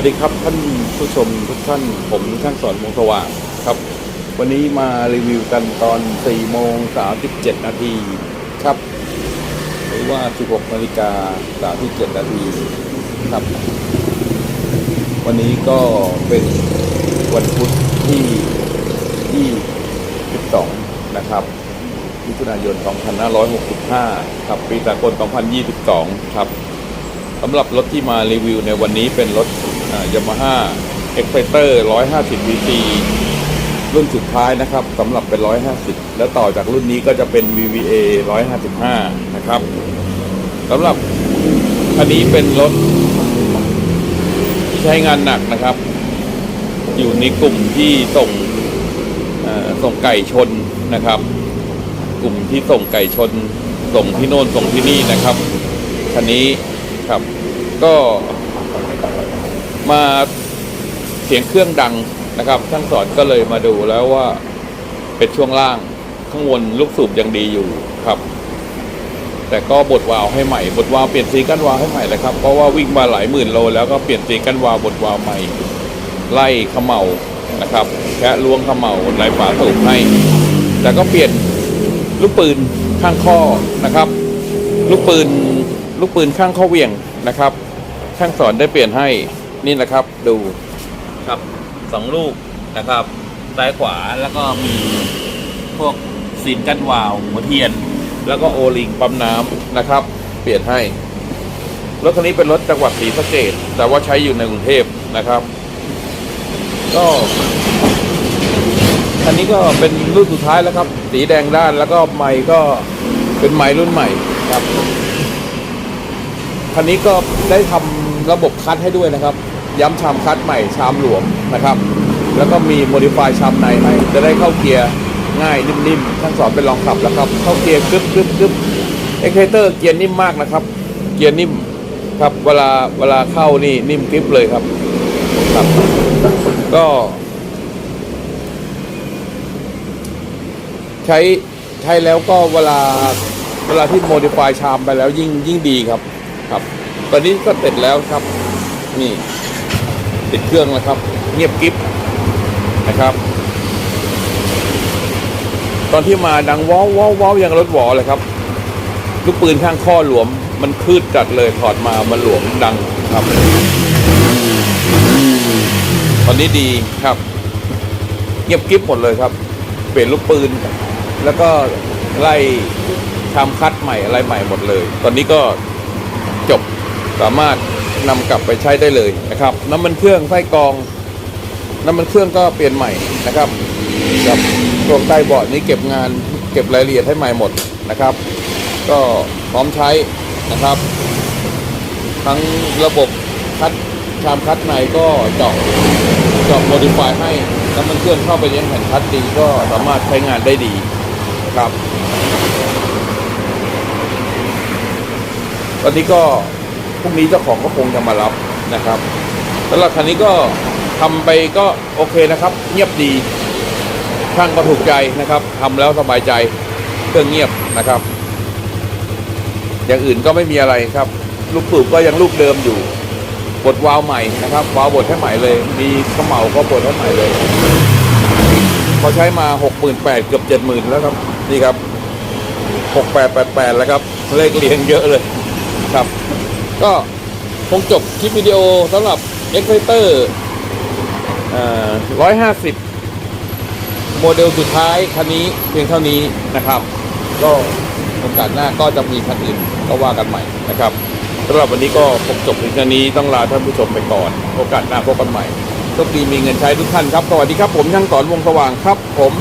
วัสดีครับท่านผู้ชมทุกท่านผมช่างสอนวงสว่างครับ วันนี้มารีวิวกันตอน 4 โมง 37 นาทีครับ หรือว่า 16 นาฬิกา 37 นาทีครับ วันนี้ก็เป็นวันพุธที่ที่12นะครับมิถุนายน 2565 ครับ ปีสากล 2022 ครับสำหรับรถที่มารีวิวในวันนี้เป็นรถ ยามาฮ่าเอ็กไ t เตอร์150 cc รุ่นสุดท้ายนะครับสำหรับเป็น 150 แล้วต่อจากรุ่นนี้ก็จะเป็น VVA 155 นะครับสำหรับอันนี้เป็นรถที่ใช้งานหนักนะครับ อยู่ในกลุ่มที่ส่งส่งไก่ชนนะครับ กลุ่มที่ส่งไก่ชน ส่งที่โน่นส่งที่นี่นะครับ คันนี้ครับ ก็ มาเสียงเครื่องดังนะครับช่างสอนก็เลยมาดูแล้วว่าเป็นช่วงล่างข้างบนลูกสูบยังดีอยู่ครับ แต่ก็บดวาล์วให้ใหม่บดวาล์วเปลี่ยนสีกันวาล์วให้ใหม่เลยครับเพราะว่าวิ่งมาหลายหมื่นโลแล้วก็เปลี่ยนสีกันวาล์วบดวาล์วใหม่ ไล่เขมเหานะครับแคะล้วงเขมเหลาไหลฝาสูบให้ แต่ก็เปลี่ยนลูกปืนข้างข้อนะครับ ลูกปืนลูกปืนข้างข้อเวียงนะครับช่างสอนได้เปลี่ยนให้ นี่นะครับดูครับสองลูกนะครับ ซ้ายขวาแล้วก็มีพวกซีนกั้นวาล์วหัวเทียน แล้วก็โอลิงปั๊มน้ำนะครับ เปลี่ยนให้ รถคันนี้เป็นรถจังหวัดศรีสะเกดแต่ว่าใช้อยู่ในกรุงเทพนะครับ ก็คันนี้ก็เป็นรุ่นสุดท้ายแล้วครับ สีแดงด้านแล้วก็ไม้ก็เป็นไม้รุ่นใหม่ครับคันนี้ก็ได้ทำ ระบบคัดให้ด้วยนะครับ ย้ำชามคัดใหม่ชามหลวมนะครับ แล้วก็มีโมดิฟายชามในให้จะได้เข้าเกียร์ง่ายนิ่มๆท่านสอนเป็นลองขับแล้วครับ เข้าเกียร์กึบกึบกึบเอ็กเตอร์เกียร์นิ่มมากนะครับ เกียร์นิ่มครับเวลาเวลาเข้านี่นิ่มกริบเลยครับครับ ก็ ใช้ใช้แล้วก็เวลาเวลาที่โมดิฟายชามไปแล้วยิ่งยิ่งดีครับครับ ตอนนี้ก็เสร็จแล้วครับ นี่ติดเครื่องแล้วครับ เงียบกริบนะครับ ตอนที่มาดังว้าวว้าวว้าวอย่างรถหวอเลยครับลูกปืนข้างข้อหลวม มันคืดจัดเลยถอดมามันหลวมดังครับ ตอนนี้ดีครับ เงียบกริบหมดเลยครับ เปลี่ยนลูกปืน แล้วก็ไล่ทำคัดใหม่อะไรใหม่หมดเลย ตอนนี้ก็จบ สามารถนำกลับไปใช้ได้เลยนะครับ น้ำมันเครื่องไส้กรอง น้ำมันเครื่องก็เปลี่ยนใหม่นะครับกับตัวใต้เบาะนี้เก็บงานเก็บรายละเอียดให้ใหม่หมดนะครับ ก็พร้อมใช้นะครับ ทั้งระบบคัดชามคัดในก็เจาะเจาะโมดิฟายให้น้ำมันเครื่องเข้าไปเลี้ยงแผ่นคัดดีก็สามารถใช้งานได้ดีนะครับตอนนี้ก็ พรุ่งนี้เจ้าของก็คงจะมารับนะครับสำหรับคันนี้ก็ทำไปก็โอเคนะครับ เงียบดีช่างก็ถูกใจนะครับทำแล้วสบายใจเครื่องเงียบนะครับ อย่างอื่นก็ไม่มีอะไรครับ ลูกสูบก็ยังลูกเดิมอยู่บดวาล์วใหม่นะครับวาล์วบดให้ใหม่เลย มีเขมเหลาก็บดให้ใหม่เลยพอใช้มาหกหมื่นแปดเกือบเจ็ดหมื่นแล้วครับนี่ครับหกแปดแปดแปดแล้วครับเลขเรียงเยอะเลยครับ ก็คงจบคลิปวิดีโอสำหรับ e x c i t e r ร้อยห้าสิบโมเดลสุดท้ายคันนี้เพียงเท่านี้นะครับ ก็โอกาสหน้าก็จะมีคันอื่นก็ว่ากันใหม่นะครับสำหรับวันนี้ก็คงจบเพียงเท่านี้ต้องลาท่านผู้ชมไปก่อน โอกาสหน้าพบกันใหม่โชคดีมีเงินใช้ทุกท่านครับ สวัสดีครับผมช่างสอนวงสว่างครับผม